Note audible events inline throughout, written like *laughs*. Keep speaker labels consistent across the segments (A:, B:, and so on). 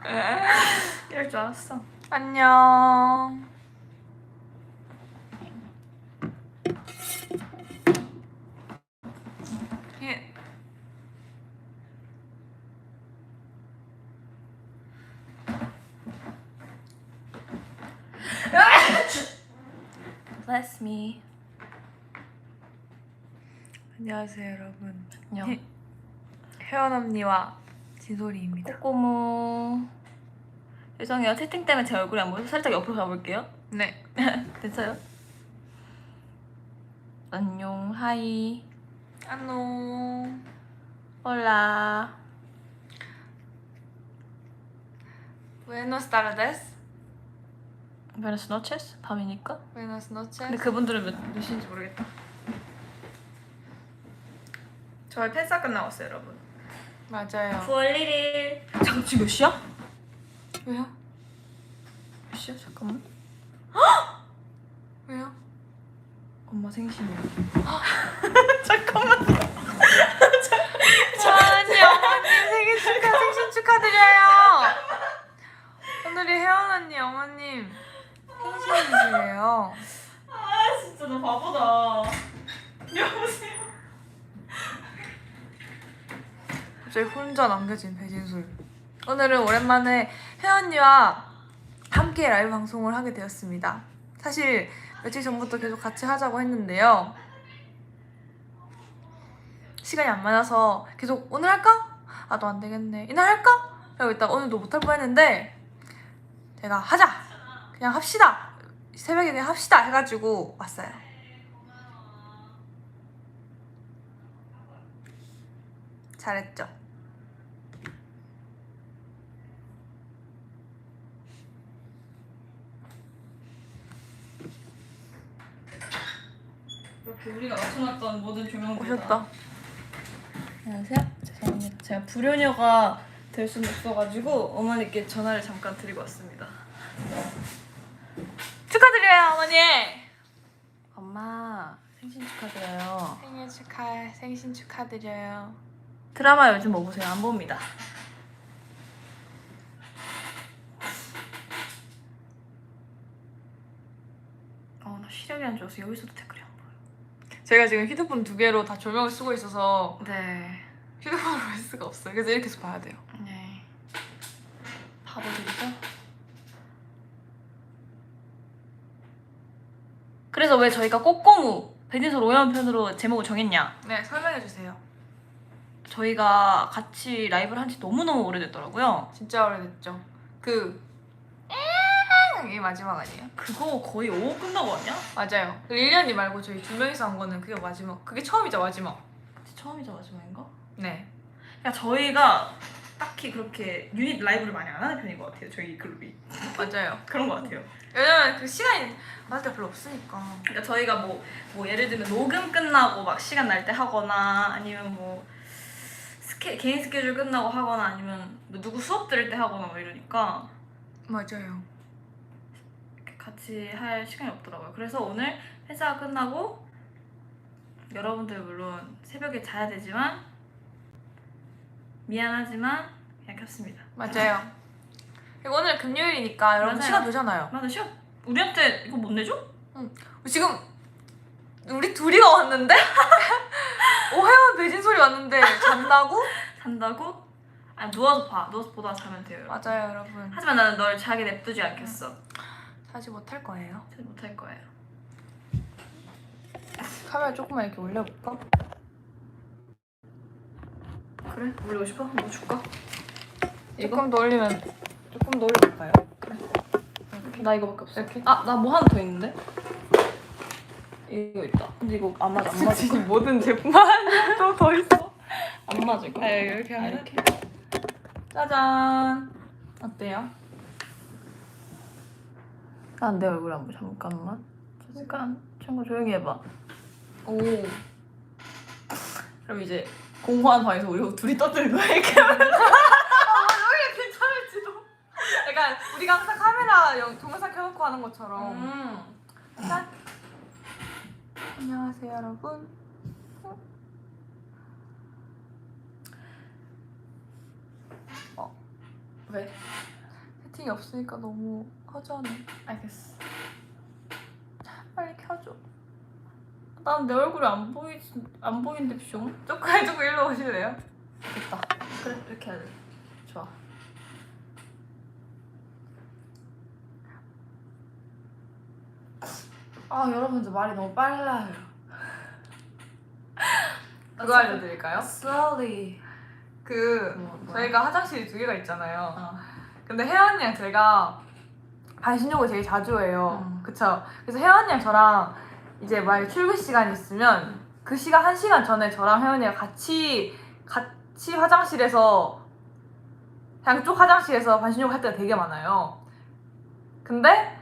A: *laughs* 이럴 줄 알았어.
B: 안녕. 예. *laughs*
A: Bless me.
B: 안녕하세요, 여러분.
A: 안녕.
B: 혜원 언니와 진솔이입니다.
A: 꼬꼬무. 죄송해요. 채팅 때문에 제 얼굴이 안 보여서 살짝 옆으로 가볼게요.
B: 네. *laughs*
A: 됐어요? 안녕. 하이.
B: 안녕.
A: 홀라.
B: Buenos tardes.
A: Buenas noches. 밤이니까.
B: Buenas noches.
A: 근데 그분들은 몇, 몇 시인지 모르겠다. 저희 팬사 끝나왔어요, 여러분.
B: 맞아요.
A: 9월 1일. 잠깐 지금 몇 시야?
B: 왜요?
A: 몇 시야? 잠깐만.
B: 왜요?
A: 엄마 생신이야. *laughs* 잠깐만.
B: 아니 어머님 생일 축하 생신 축하드려요. 오늘이 혜원 언니 어머님 생신이세요.
A: 아 진짜 너 바보다. 여보세요.
B: 갑자기 혼자 남겨진 배진술. 오늘은 오랜만에 언니와 함께 라이브 방송을 하게 되었습니다. 사실 며칠 전부터 계속 같이 하자고 했는데요. 시간이 안 맞아서 계속 오늘 할까? 아 너 안 되겠네. 이날 할까? 이러고 있다가 오늘도 못할 뻔 했는데 제가 하자. 그냥 합시다. 새벽에 그냥 합시다 해가지고 왔어요. 잘했죠?
A: 우리가 맞춰놨던 모든 조명들
B: 오셨다.
A: 안녕하세요. 죄송합니다. 제가 불효녀가 될 수는 없어가지고 어머니께 전화를 잠깐 드리고 왔습니다.
B: 축하드려요 어머니.
A: 엄마 생신 축하드려요.
B: 생일 축하 생신 축하드려요.
A: 드라마 요즘 뭐 보세요? 안 봅니다. 어, 나 시력이 안 좋아서 여기서도 보여.
B: 제가 지금 휴대폰 두 개로 다 조명을 쓰고 있어서
A: 네.
B: 휴대폰으로 할 수가 없어요. 그래서 이렇게 해서 봐야 돼요.
A: 네. 바보들이죠? 그래서 왜 저희가 꼬꼬무 베니솔 오연 편으로 제목을 정했냐?
B: 네 설명해 주세요.
A: 저희가 같이 라이브를 한 지 너무너무 오래됐더라고요.
B: 진짜 오래됐죠. 그 이게 마지막 아니에요?
A: 그거 거의 5호 끝나고 왔냐?
B: 맞아요. 그 릴리언니 말고 저희 두 명이서 한 거는 그게 마지막. 그게 처음이자 마지막.
A: 그때 처음이자 마지막인가?
B: 네.
A: 그러니까 저희가 딱히 그렇게 유닛 라이브를 많이 안 하는 편인 것 같아요. 저희 그룹이
B: 맞아요.
A: 그런 것 같아요.
B: 왜냐면 그 시간이 맞을 때 별로 없으니까.
A: 그러니까 저희가 뭐, 뭐 예를 들면 녹음 끝나고 막 시간 날 때 하거나 아니면 뭐 스케, 개인 스케줄 끝나고 하거나 아니면 뭐 누구 수업 들을 때 하거나 뭐 이러니까
B: 맞아요.
A: 같이 할 시간이 없더라고요. 그래서 오늘 회사가 끝나고 여러분들 물론 새벽에 자야 되지만 미안하지만 그냥 켰습니다.
B: 맞아요. 그리고 오늘 금요일이니까 여러분
A: 맞아요.
B: 시간 되잖아요.
A: 맞아 시험 우리한테 이거 못 내줘?
B: 지금 우리 둘이가 왔는데 *laughs* 오해원 배진 소리 왔는데 잔다고?
A: 잔다고? 아니 누워서 봐. 누워서 보다가 자면 돼요. 여러분.
B: 맞아요, 여러분.
A: 하지만 나는 널 자게 냅두지 않겠어.
B: 사지 못할 거예요.
A: 잘 못할 거예요.
B: 카메라 조금만 이렇게 올려볼까?
A: 그래? 올리고 싶어? 뭐 줄까? 이거?
B: 조금 더 올리면 조금 더 올려볼까요?
A: 나 이거밖에 없어.
B: 이렇게?
A: 아, 나 뭐 하나 더 있는데? 이거 있다. 근데 이거 안 맞아. 안 거야.
B: 모든 제품만 또 더 있어.
A: 안 맞을 거야.
B: 네, 이렇게
A: 아,
B: 하면
A: 이렇게. 짜잔. 어때요? 난내 얼굴 안 보여. 잠깐만. 잠깐. 친구 조용히 해봐.
B: 오.
A: 그럼 이제 공허한 방에서 우리 둘이 떠드는 거야 이렇게.
B: 오히려 괜찮을지도. 약간 우리가 항상 카메라 영, 동영상 켜놓고 하는 것처럼.
A: 음.
B: 짠. 안녕하세요, 여러분. 어.
A: 왜?
B: 세팅이 없으니까 너무 허전해.
A: 알겠어.
B: 빨리 켜줘.
A: 난 내 얼굴이 안 보이 안 보이는데 뿅.
B: 조금 해주고 일로 오실래요?
A: 됐다. 그래 이렇게 해야 돼. 좋아. 아 여러분들 말이 너무 빨라요. *laughs*
B: 그거 알려드릴까요?
A: Slowly.
B: 그
A: 뭐?
B: 저희가 화장실이 두 개가 있잖아요.
A: 어.
B: 근데 혜연 언니랑 제가 반신욕을 되게 자주 해요.
A: 음.
B: 그쵸? 그래서 언니랑 저랑 이제 만약에 출근 시간 이 있으면 그 시간 한 시간 전에 저랑 언니가 같이 같이 화장실에서 양쪽 화장실에서 반신욕을 할 때가 되게 많아요. 근데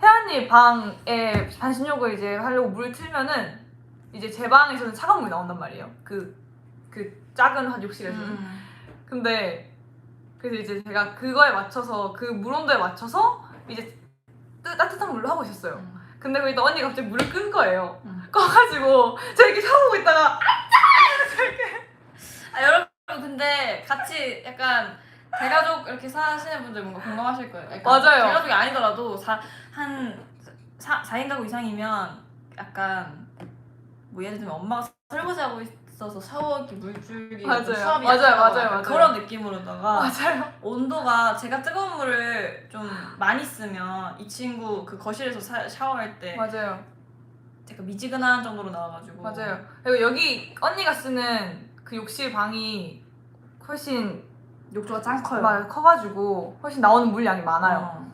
B: 혜연 언니 방에 반신욕을 이제 하려고 물을 틀면은 이제 제 방에서는 차가운 물이 나온단 말이에요. 그, 그 작은 욕실에서는.
A: 음.
B: 근데 그래서 이제 제가 그거에 맞춰서 그 물 온도에 맞춰서 이제 뜨, 따뜻한 물로 하고 있었어요.
A: 음.
B: 근데 거기다 언니가 갑자기 물을 끈 거예요.
A: 음.
B: 꺼가지고 저 이렇게 샤워하고 있다가
A: 아 여러분 근데 같이 약간 대가족 이렇게 사시는 분들 뭔가 공감하실 거예요. 약간
B: 맞아요.
A: 대가족이 아니더라도 사, 한 사, 4인 가구 이상이면 약간 뭐 예를 들면 엄마가 설거지하고 있어서 샤워기 물줄기
B: 맞아요.
A: 수압이
B: 맞아요,
A: 약하다고
B: 맞아요,
A: 약간
B: 맞아요.
A: 그런 느낌으로다가
B: 맞아요.
A: 온도가 제가 뜨거운 물을 좀 많이 쓰면 이 친구 그 거실에서 사- 샤워할 때
B: 맞아요.
A: 제가 미지근한 정도로 나와가지고
B: 맞아요. 그리고 여기 언니가 쓰는 그 욕실 방이 훨씬
A: 욕조가 짱 커요.
B: 막 커가지고 훨씬 나오는 물량이 많아요.
A: 어.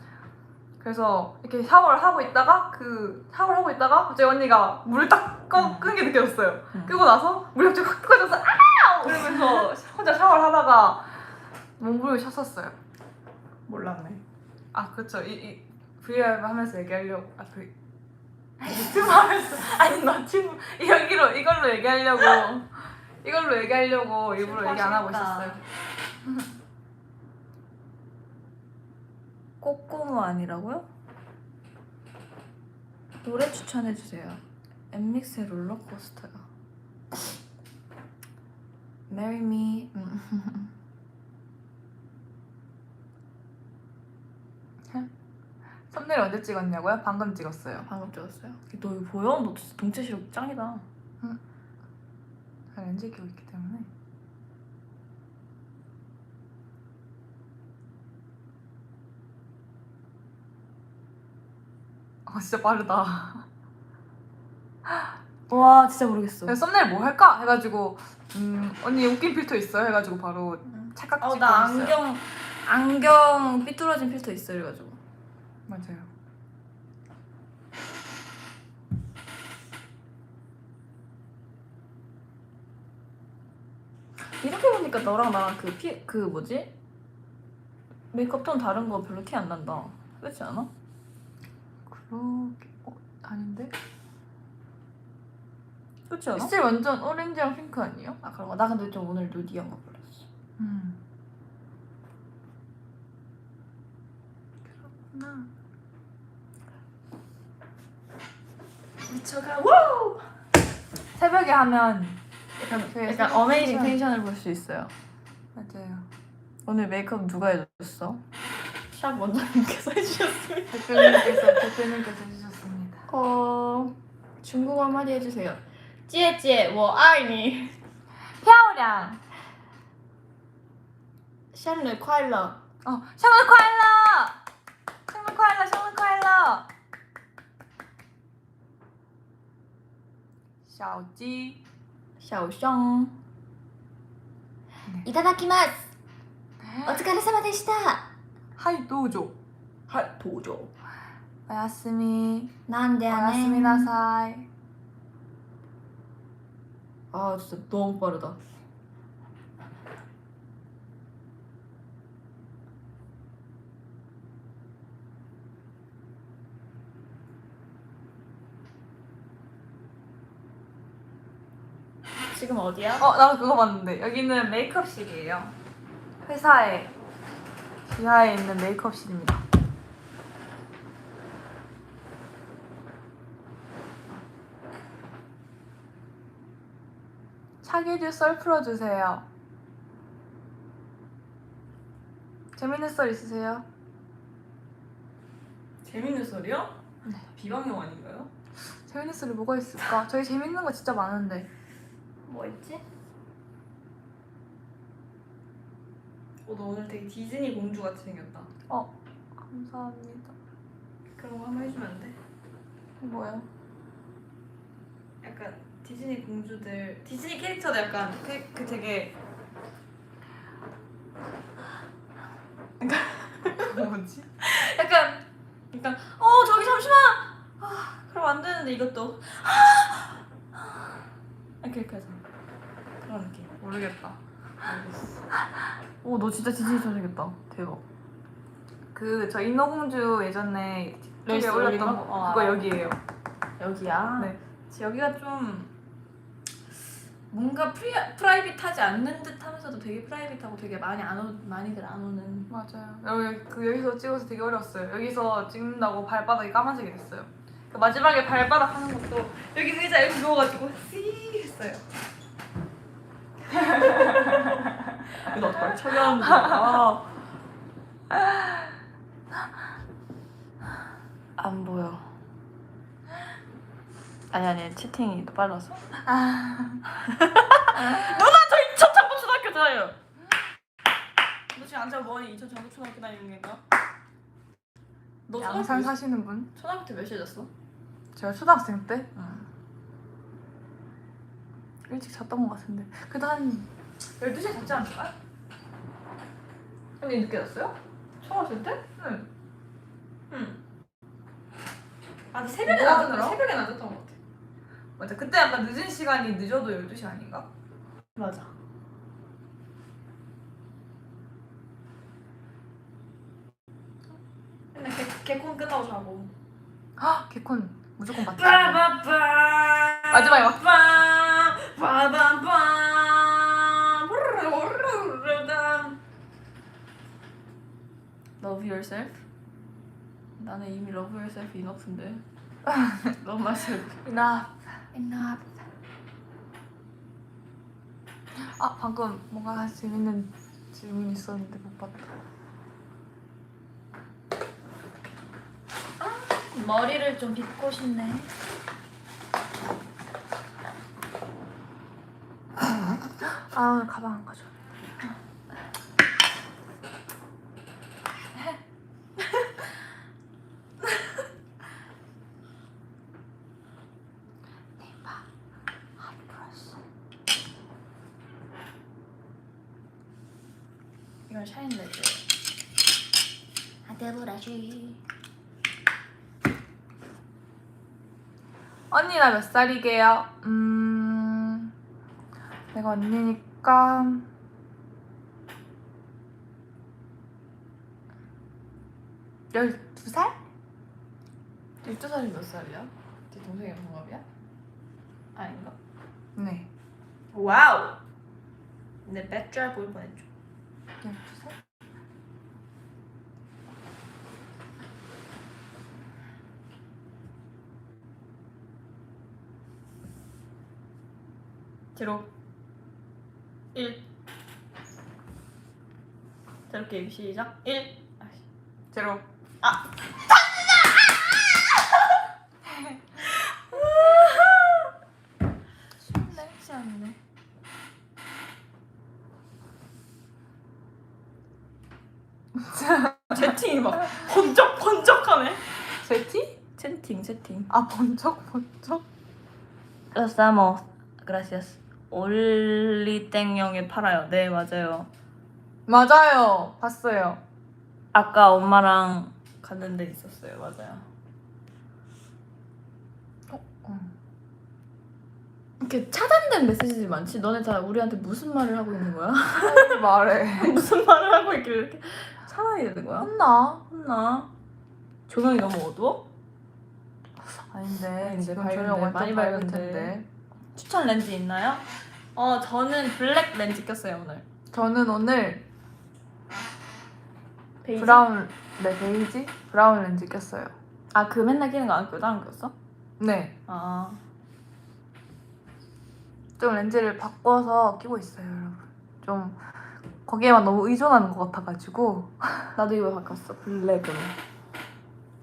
B: 그래서 이렇게 샤워를 하고 있다가 그 샤워를 하고 있다가 갑자기 언니가 물을 딱 꺼,
A: 음.
B: 끈게 느껴졌어요.
A: 음.
B: 끄고 나서 물이 갑자기 확 뜨거워져서 아! 이러면서 *laughs* 혼자 샤워를 하다가 몸부림을 쳤었어요.
A: 몰랐네.
B: 아 그렇죠. 이, 이 VR 하면서 얘기하려고 아 V 유튜브 하면서 아니 너튜브 여기로 이걸로 얘기하려고 이걸로 얘기하려고 일부러 얘기 안 하고. 있었어요.
A: 꼬꼬무 아니라고요? 노래 추천해 주세요. 엠믹스의 롤러코스터요. Marry Me. 음. *laughs*
B: 썸네일 언제 찍었냐고요? 방금 찍었어요.
A: 방금 찍었어요. 너 이거 보여? 너 진짜 동체 시력 짱이다.
B: 잘 렌즈 끼고 있기 때문에. 아 진짜 빠르다. *laughs*
A: 와 진짜 모르겠어.
B: 그래서 썸네일 뭐 할까 해가지고 음 언니 웃긴 필터 있어요 해가지고 바로 착각 찍고
A: 어나
B: 있어요.
A: 안경 안경 삐뚤어진 필터 있어 이래가지고.
B: 맞아요.
A: 이렇게 보니까 너랑 나랑 그 피 그 뭐지? 메이크업 톤 다른 거 별로 티 안 난다. 그렇지 않아?
B: 그러게 어 아닌데?
A: 그렇지 않아?
B: 완전 오렌지랑 핑크 아니에요?
A: 아 그런 거. 나 근데 좀 오늘 누디한 거 골랐어.
B: 음. 그렇구나.
A: 미쳐가. 우!
B: 새벽에 하면
A: 약간
B: 되게
A: 약간 어메이징
B: 텐션.
A: 텐션을 볼 수 있어요.
B: 맞아요.
A: 오늘 메이크업 누가 해줬어? 샵 원장님께서 해주셨습니다.
B: 대표님께서 대표님께서 해주셨습니다.
A: 어 중국어 한마디 해주세요. 姐姐我爱你
B: 漂亮.
A: 生日快乐
B: 어, 生日快乐!生日快乐!生日快乐!小鸡.
A: 小香
C: いただきます。お疲れ様でした。
B: はい、どうぞ.
A: はい登場
B: おやすみ.
C: なんで
B: お
C: やねん。
B: やすみなさい.
A: 아 진짜 너무 빠르다. 지금 어디야?
B: 어, 나도 그거 봤는데. 여기는 메이크업실이에요. 회사에 지하에 있는 메이크업실입니다. 차기주 썰 풀어주세요. 재밌는 썰 있으세요?
A: 재밌는 소리요?
B: 네.
A: 비방용 아닌가요?
B: 재밌는 썰이 뭐가 있을까? 저희 재밌는 거 진짜 많은데.
A: 뭐 있지? 어, 너 오늘 되게 디즈니 공주 같이 생겼다.
B: 감사합니다.
A: 그런 거 한번 해주면 안 돼?
B: 뭐요?
A: 약간 디즈니 공주들 디즈니 캐릭터들 약간 그, 그 되게
B: 뭐지?
A: 약간 약간 어 저기 잠시만 아 그럼 안 되는데 이것도 아, 이렇게 이렇게 해서 그런 느낌
B: 모르겠다.
A: 알겠어
B: 오, 너 진짜 디즈니 잘생겼다. 대박. 그, 저 인어공주 예전에
A: 레이스 올린
B: 올렸던
A: 거?
B: 거,
A: 어,
B: 그거
A: 알아.
B: 여기에요.
A: 여기야
B: 네.
A: 지- 여기가 좀 뭔가 프리, 프라이빗하지 않는 듯 하면서도 되게 프라이빗하고 되게 많이 안 오, 많이들 안 오는
B: 맞아요. 여기, 그, 여기서 찍어서 되게 어려웠어요. 여기서 찍는다고 발바닥이 까만색이 됐어요. 그 마지막에 발바닥 하는 것도
A: 여기 의자 이렇게 누워가지고 씨 했어요 *laughs* 이거 어떡해 촬영하는데 아. 안 보여 아니 아니 채팅이 더 빨라서
B: 아,
A: 누나 저 인천 장부초등학교 다녀요 너 지금 앉아 뭐하니 인천 장부초등학교 다니는 건가? 너
B: 양산
A: 초등학교, 몇-
B: 사시는 분?
A: 초등학교 때 몇 시에 잤어?
B: 제가 초등학생
A: 때응
B: 일찍 잤던 것 같은데. 그래도 한 12시에 잤지 않을까요?
A: 언니 늦게 잤어요? 초등학생 때?
B: 응.
A: 응. 아, 근데 새벽에
B: 뭐
A: 안
B: 하느라?
A: 새벽에 안 잤던 것 같아.
B: 맞아. 그때 약간 늦은 시간이 늦어도 12시 아닌가?
A: 맞아. 맨날 개, 개콘 끝나고 자고.
B: 헉, 개콘 무조건 맞지. 마지막에 막-
A: 빰. 빠밤밤. Love yourself? 나는 이미 love yourself enough인데. 너무 맛있어.
B: 나
C: enough
B: 아 방금 뭔가 재밌는 질문 있었는데 못 봤다.
A: 머리를 좀 빗고 싶네.
B: 아 가방 안 가져.
A: 이건 샤인 레드.
C: 한테 보라지
B: 언니 몇 살이게요? 음 내가 언니니까 열두 살?
A: 12살이 몇 살이야? 네 동생이 동갑이야? 아닌가?
B: 네.
A: 와우! 내 배짤 보일 뻔했죠.
B: 열두 살?
A: 제로. 1 제로 게임 시작. 1
B: 제로.
A: 쉽네 시원이네 채팅이 막 번쩍 번쩍하네.
B: 제티?
A: 채팅 채팅.
B: 아 번쩍 번쩍.
A: Estamos gracias 올리땡형에 팔아요 네 맞아요
B: 맞아요. 봤어요.
A: 아까 엄마랑 갔는데 있었어요 맞아요
B: 응.
A: 이렇게 차단된 메시지들이 많지 너네 다 우리한테 무슨 말을 하고 있는 거야? *laughs*
B: 말해. *laughs*
A: 무슨 말을 하고 있길래 이렇게 차단이 되는 거야?
B: 혼나?
A: 혼나 조명이 너무 어두워?
B: 아닌데 지금 저녁 완전
A: 많이 밝은데. 추천 렌즈 있나요? 어 저는 블랙 렌즈 꼈어요 오늘
B: 저는 오늘
A: 베이지?
B: 브라운 네 베이지 브라운 렌즈 꼈어요.
A: 아 그 맨날 끼는 거 안 껴도 안 꼈어?
B: 네.
A: 아
B: 좀 렌즈를 바꿔서 끼고 있어요, 여러분. 좀 거기에만 너무 의존하는 것 같아가지고
A: 나도 이거 바꿨어 블랙으로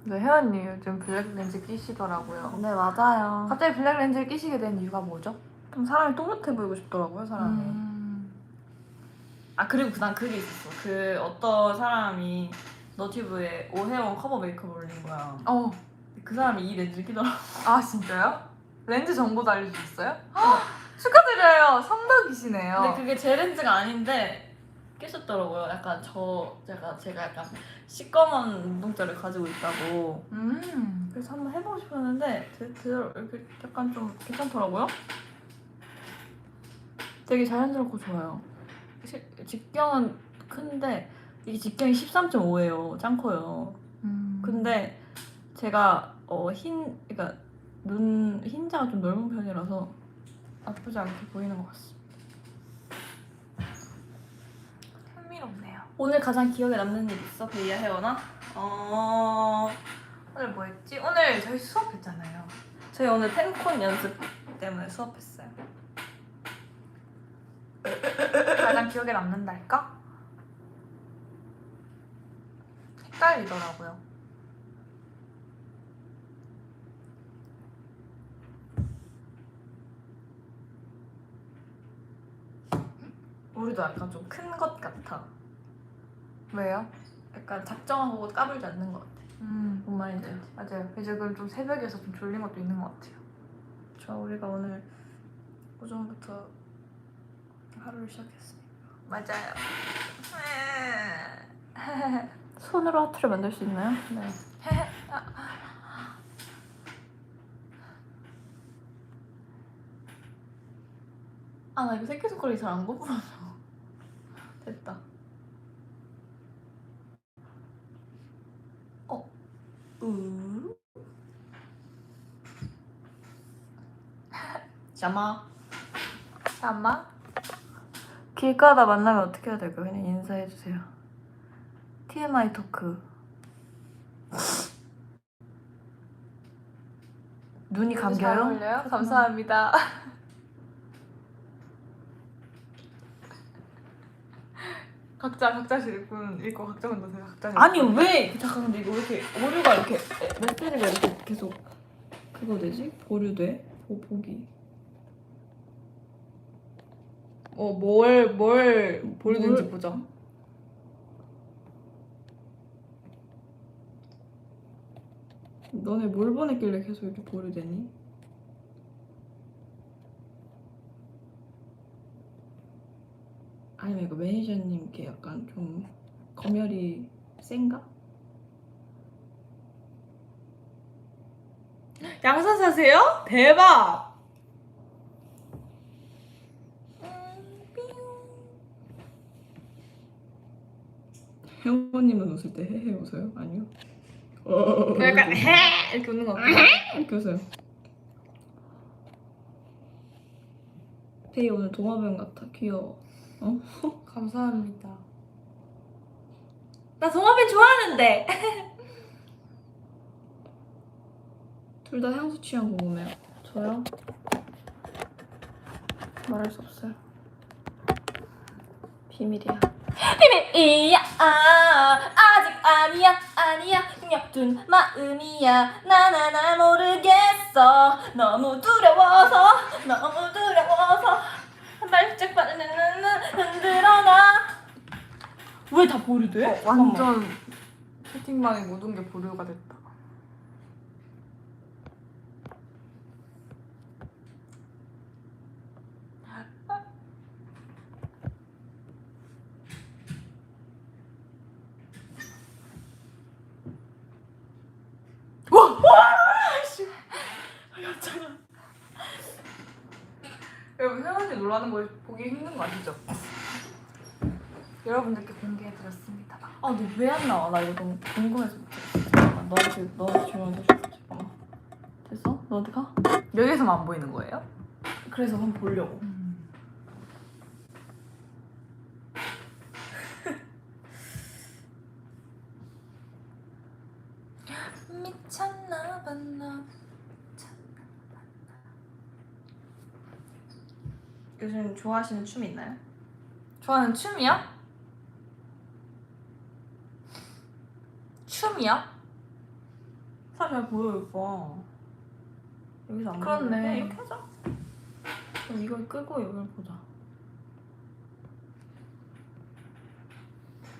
B: 네, 혜연님 요즘 블랙 렌즈 끼시더라고요.
A: 네 맞아요
B: 갑자기 블랙 렌즈를 끼시게 된 이유가 뭐죠?
A: 좀 사람이 또렷해 보이고 싶더라고요 사람이
B: 음.
A: 아 그리고 난 그게 있었어 그 어떤 사람이 너튜브에 오해원 커버 메이크업 올린 거야
B: 어,
A: 그 사람이 이 렌즈를 끼더라고
B: 아 진짜요? 렌즈 정보도 알려주셨어요? 헉, 축하드려요. 성덕이시네요.
A: 근데 그게 제 렌즈가 아닌데 끼셨더라고요 약간 저 제가 제가 약간 시꺼먼 눈동자를 가지고 있다고
B: 음.
A: 그래서 한번 해보고 싶었는데 제- 제대로 이렇게 약간 좀 괜찮더라고요 되게 자연스럽고 좋아요 시- 직경은 큰데 이게 직경이 13.5예요 짱 커요
B: 음.
A: 근데 제가 어, 흰 그러니까 눈 흰자가 좀 넓은 편이라서 나쁘지 않게 보이는 것 같습니다.
B: 흥미롭네요.
A: 오늘 가장 기억에 남는 일 있어 베이야 혜원아? 어
B: 오늘 뭐 했지? 오늘 저희 수업했잖아요.
A: 저희 오늘 펜콘 연습 때문에 수업했어요.
B: 가장 기억에 남는달까? 헷갈리더라고요.
A: 우리도 약간 좀 큰 것 같아.
B: 왜요?
A: 약간 작정하고 까불지 않는 것 같아.
B: 음
A: 뭔 말인지 알지?
B: 맞아요. 지금 좀 새벽에서 좀 졸린 것도 있는 것 같아요.
A: 저 우리가 오늘 오전부터 하루를 시작했으니까.
B: 맞아요. *laughs*
A: 손으로 하트를 만들 수 있나요? 네. 아 나 이거 새끼손가락이 잘 안 거부러져. 됐다. 으? 자마.
B: 잠만.
A: 길가다 만나면 어떻게 해야 될까요? 그냥 인사해 주세요. TMI 토크. 눈이
B: 잘
A: 감겨요?
B: 감사합니다. 각자 각자 질문 읽고 각자 만드세요. 각자.
A: 아니 왜? 잠깐 근데 이거 왜 이렇게 오류가 이렇게 메시지가 이렇게 계속 그거 되지? 보류돼? 보, 보기.
B: 어뭘뭘 보여드는지
A: 뭘-
B: 보자.
A: 너네 뭘 보냈길래 계속 이렇게 보류되니? 아니면 이거 매니저님께 약간 좀 검열이 센가?
B: 양산 사세요? 대박.
A: 형부님은 웃을 때 헤헤 웃어요? 아니요? 어,
B: 약간 해 이렇게 웃는 거 같아.
A: 이렇게 웃어요. 페이 오늘 도마뱀 같아 귀여워. *laughs*
B: 감사합니다. 나 동화뱀 좋아하는데. *laughs*
A: 둘 다 향수 취향 궁금해요. 저요? 말할 수 없어요. 비밀이야. 비밀이야. 아, 아직 아니야, 아니야. 그냥 둔 마음이야. 나나나 모르겠어. 너무 두려워서, 너무 두려워서. 발짝 빠르는 흔들어놔. 왜다 보류돼?
B: 어, 완전 채팅방에 모든 게 보류가 됐다. 여러분 혜원이 놀라는 거 보기 힘든 거 아시죠? 여러분들께 공개해드렸습니다.
A: 아, 너 왜 안 나와? 나 이거 너무 궁금해서 못해. 잠깐만, 너한테, 너한테 주문해 줘. 잠깐만. 됐어? 너 어디 가?
B: 여기서만 안 보이는 거예요?
A: 그래서 한번 보려고.
B: 미
A: 요즘 좋아하시는 춤 있나요?
B: 좋아하는 춤이요? 춤이요?
A: 사잘 보여 오빠 여기서 안
B: 그렇네.
A: 보이는데 이렇게 하자 그럼 이걸 끄고 이걸 보자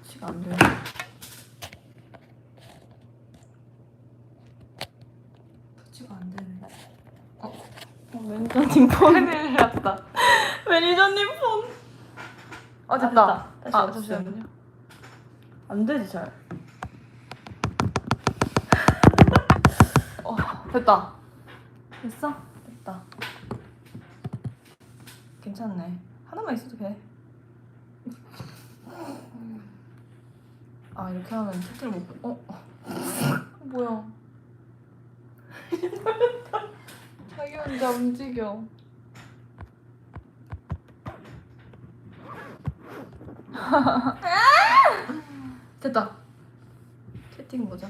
A: 지금 안 되네 터치가 안 되네 어? 어 왼쪽
B: 뒷판을 났다 *laughs*
A: 매니저님 폰.
B: 어 됐다.
A: 됐다. 다시
B: 아. 잠시만요.
A: 안 되지 잘.
B: 어 됐다.
A: 됐어? 됐다. 괜찮네. 하나만 있어도 돼. 아 이렇게 하면 채팅을 못 보. 어?
B: 뭐야? *laughs* 자기 혼자 움직여. *laughs*
A: 됐다. 채팅 보자.